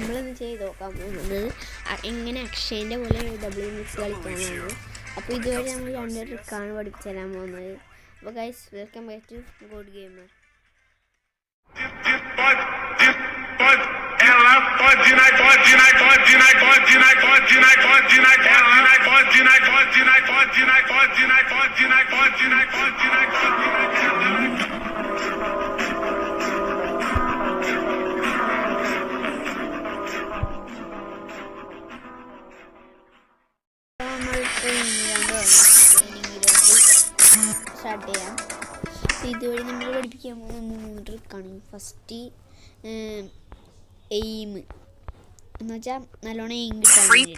നമ്മളിന്ന് ചെയ്ത് നോക്കാൻ പോകുന്നത് എങ്ങനെ അക്ഷയന്റെ പോലെ ഡബ്ല്യു മിക്സ് കളിക്കാനാണ് അപ്പോൾ ഇതുവരെ നമ്മൾ രണ്ട് ട്രിക്കാണ് പഠിച്ചു തരാൻ പോകുന്നത് അപ്പോൾ guys welcome back to good gamer നമ്മൾ ഗ്രൗണ്ട് ട്രെയിനിങ് സ്റ്റാർട്ട് ചെയ്യാം. ഇതുവഴി നമ്മൾ പഠിപ്പിക്കാൻ പോകുന്ന മൂന്ന് ട്രിക്കാണ് ഫസ്റ്റ് എയിം എന്ന് വെച്ചാൽ നല്ലോണം എയിം കിട്ടാൻ പിന്നെ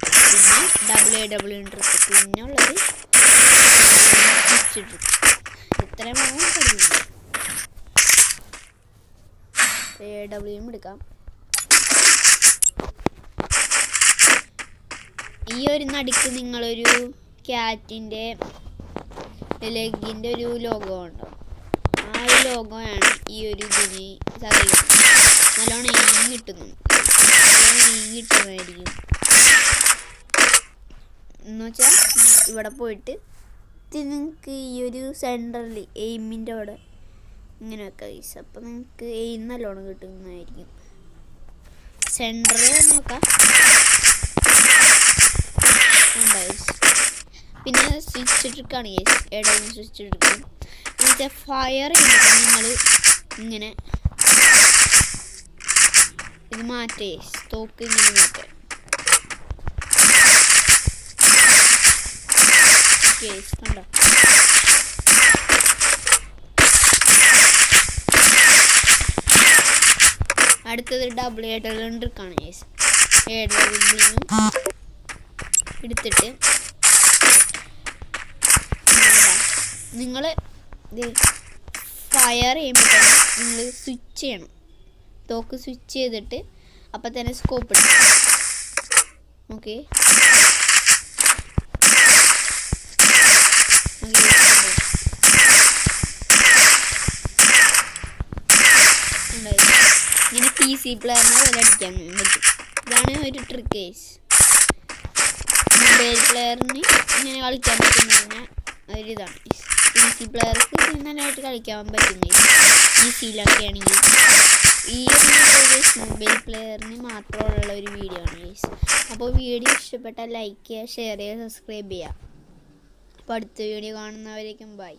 ഡബിൾ എ ഡബിൾ ട്രിക്ക് പിന്നെ ഉള്ളത് ഇത്രയും പഠിക്കുന്നത് എ ഡബ്ല്യൂയും എടുക്കാം. ഈ ഒരു നടുക്ക് നിങ്ങളൊരു ക്യാറ്റിന്റെ ലെഗിന്റെ ഒരു ലോഗോ ഉണ്ടോ? ആ ഒരു ലോഗോയാണ് ഈ ഒരു ഇതിന് സഹായിക്കുന്നത് നല്ലോണം ഈ കിട്ടുന്നു ഈം കിട്ടുന്നതായിരിക്കും എന്നുവെച്ചാൽ ഇവിടെ പോയിട്ട് നിങ്ങൾക്ക് ഈ ഒരു സെന്ററിൽ എയിമിന്റെ അവിടെ ഇങ്ങനെ വെക്കാം ഗൈസ് അപ്പം നിങ്ങൾക്ക് എയിം നല്ലോണം കിട്ടുന്നതായിരിക്കും. സെന്ററിൽ നോക്കാം ഉണ്ട് guys. ട്രിക്കാണ് ഗൈസ് ഇടയിൽ സ്വിച്ച് ട്രിക്ക് ഫയർ ചെയ്തിട്ട് നിങ്ങൾ ഇങ്ങനെ ഇത് മാറ്റേ തോക്ക് ഇങ്ങനെ മാറ്റേ. കണ്ടോ? അടുത്തത് ഡബിൾ ഏഡലും ട്രിക്കാണ് ഗൈസ് ഏഡലും എടുത്തിട്ട് നിങ്ങൾ ഫയർ ചെയ്യുമ്പോൾ തന്നെ നിങ്ങൾ സ്വിച്ച് ചെയ്യണം. തോക്ക് സ്വിച്ച് ചെയ്തിട്ട് അപ്പം തന്നെ സ്കോപ്പ് ഇടും. ഓക്കെ ഇങ്ങനെ പി സി പ്ലെയറിനെ വില അടിക്കാൻ പറ്റും. ഇതാണ് ഒരു ട്രിക്ക് കേസ് മൊബൈൽ പ്ലെയറിന് ഇങ്ങനെ കളിക്കാൻ പറ്റുന്ന ഒരിതാണ് പി സി പ്ലെയർക്ക് നല്ലതായിട്ട് കളിക്കാൻ പറ്റുന്നില്ല. ഈ സീലൊക്കെ ആണെങ്കിൽ ഈ ഒരു മൊബൈൽ പ്ലെയറിന് മാത്രമുള്ള ഒരു വീഡിയോ ആണ് ഗൈസ് അപ്പോൾ വീഡിയോ ഇഷ്ടപ്പെട്ടാൽ ലൈക്ക് ചെയ്യുക ഷെയർ ചെയ്യുക സബ്സ്ക്രൈബ് ചെയ്യുക. അപ്പോൾ അടുത്ത വീഡിയോ കാണുന്നവരേക്കും ബൈ